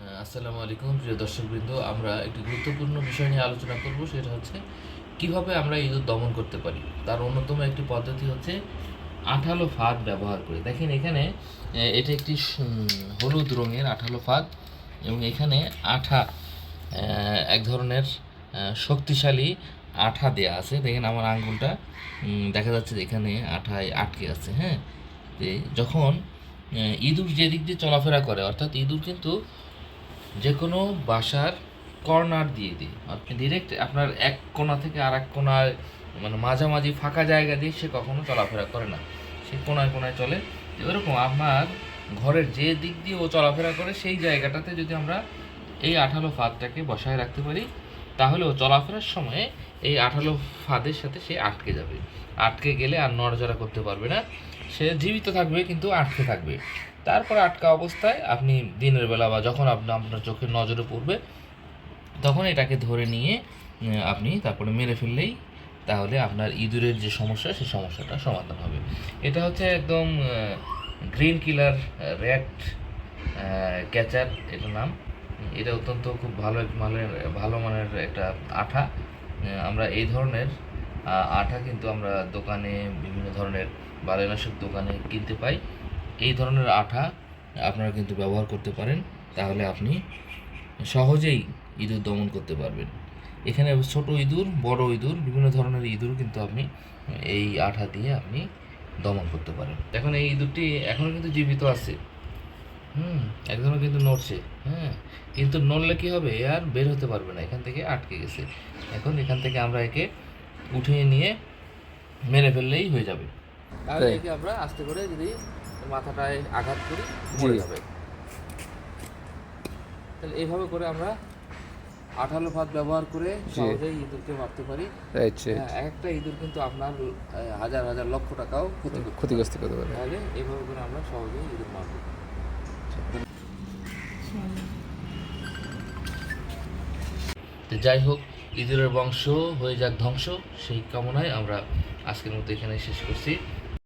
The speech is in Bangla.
আসসালামু আলাইকুম, প্রিয় দর্শকবৃন্দ। আমরা একটি গুরুত্বপূর্ণ বিষয় নিয়ে আলোচনা করব, সেটা হচ্ছে কীভাবে আমরা ইঁদুর দমন করতে পারি। তার অন্যতম একটি পদ্ধতি হচ্ছে আঠালো ফাঁদ ব্যবহার করে। দেখেন এখানে এটা একটি হলুদ রঙের আঠালো ফাঁদ এবং এখানে আঠা এক ধরনের শক্তিশালী আঠা দেয়া আছে। দেখেন আমার আঙ্গুলটা দেখা যাচ্ছে যে এখানে আঠায় আটকে আছে হ্যাঁ? যখন ইঁদুর যেদিক দিয়ে চলাফেরা করে, অর্থাৎ ইঁদুর কিন্তু যে কোনো বাসার কর্নার দিয়ে দিই। আপনি ডিরেক্ট আপনার এক কোণা থেকে আর এক কোণায় মানে মাঝামাঝি ফাঁকা জায়গা দিয়ে সে কখনো চলাফেরা করে না। সে কোনায় কোনায় চলে। এরকম আপনার ঘরের যে দিক দিয়ে ও চলাফেরা করে, সেই জায়গাটাতে যদি আমরা এই আঠালো ফাঁদটাকে বসায় রাখতে পারি, তাহলে ও চলাফেরার সময়ে এই আঠালো ফাঁদের সাথে সে আটকে যাবে। আটকে গেলে আর নড়াচড়া করতে পারবে না। সে জীবিত থাকবে কিন্তু আটকে থাকবে। তারপর আটকা অবস্থায় আপনি দিনের বেলা বা যখন আপনি আপনার চোখের নজরে পড়বে, তখন এটাকে ধরে নিয়ে আপনি তারপরে মেরে ফেললেই তাহলে আপনার ইঁদুরের যে সমস্যা সেই সমস্যাটা সমাধান হবে। এটা হচ্ছে একদম গ্রিন কিলার র্যাট ক্যাচার এটা নাম। এটা অত্যন্ত খুব ভালো মানের ভালো মানের একটা আঠা। আমরা এই ধরনের আঠা কিন্তু আমরা দোকানে বিভিন্ন ধরনের বালাইনাশক দোকানে কিনতে পাই। এই ধরনের আঠা আপনারা কিন্তু ব্যবহার করতে পারেন। তাহলে আপনি সহজেই ইঁদুর দমন করতে পারবেন। এখানে ছোট ইঁদুর, বড় ইঁদুর, বিভিন্ন ধরনের ইঁদুর কিন্তু আপনি এই আঠা দিয়ে আপনি দমন করতে পারেন। এখন এই ইঁদুরটি এখনও কিন্তু জীবিত আছে। হুম একদমই কিন্তু নড়ছে হ্যাঁ? কিন্তু নড়লে কি হবে? এ আর বের হতে পারবে না এখান থেকে আটকে গেছে। এখন এখান থেকে আমরা একে উঠিয়ে নিয়ে মেরে ফেললেই হয়ে যাবে। তাহলে একে আমরা আস্তে করে যদি মাথাটায় আঘাত করি মরে যাবে। তাহলে এইভাবে করে আমরা আঠালো ভাত ব্যবহার করে সহজেই ইঁদুরকে মারতে পারি। হ্যাঁ, এক একটা ইঁদুর কিন্তু আপনার হাজার হাজার লক্ষ টাকাও ক্ষতি ক্ষতিগ্রস্ত করতে পারে। তাহলে এইভাবে করে আমরা সহজেই ইঁদুর মারব। তো যাই হোক, ইঁদুরের বংশ হয়ে যাক ধ্বংস, সেই কামনায় আমরা আজকের মতো এখানে শেষ করছি।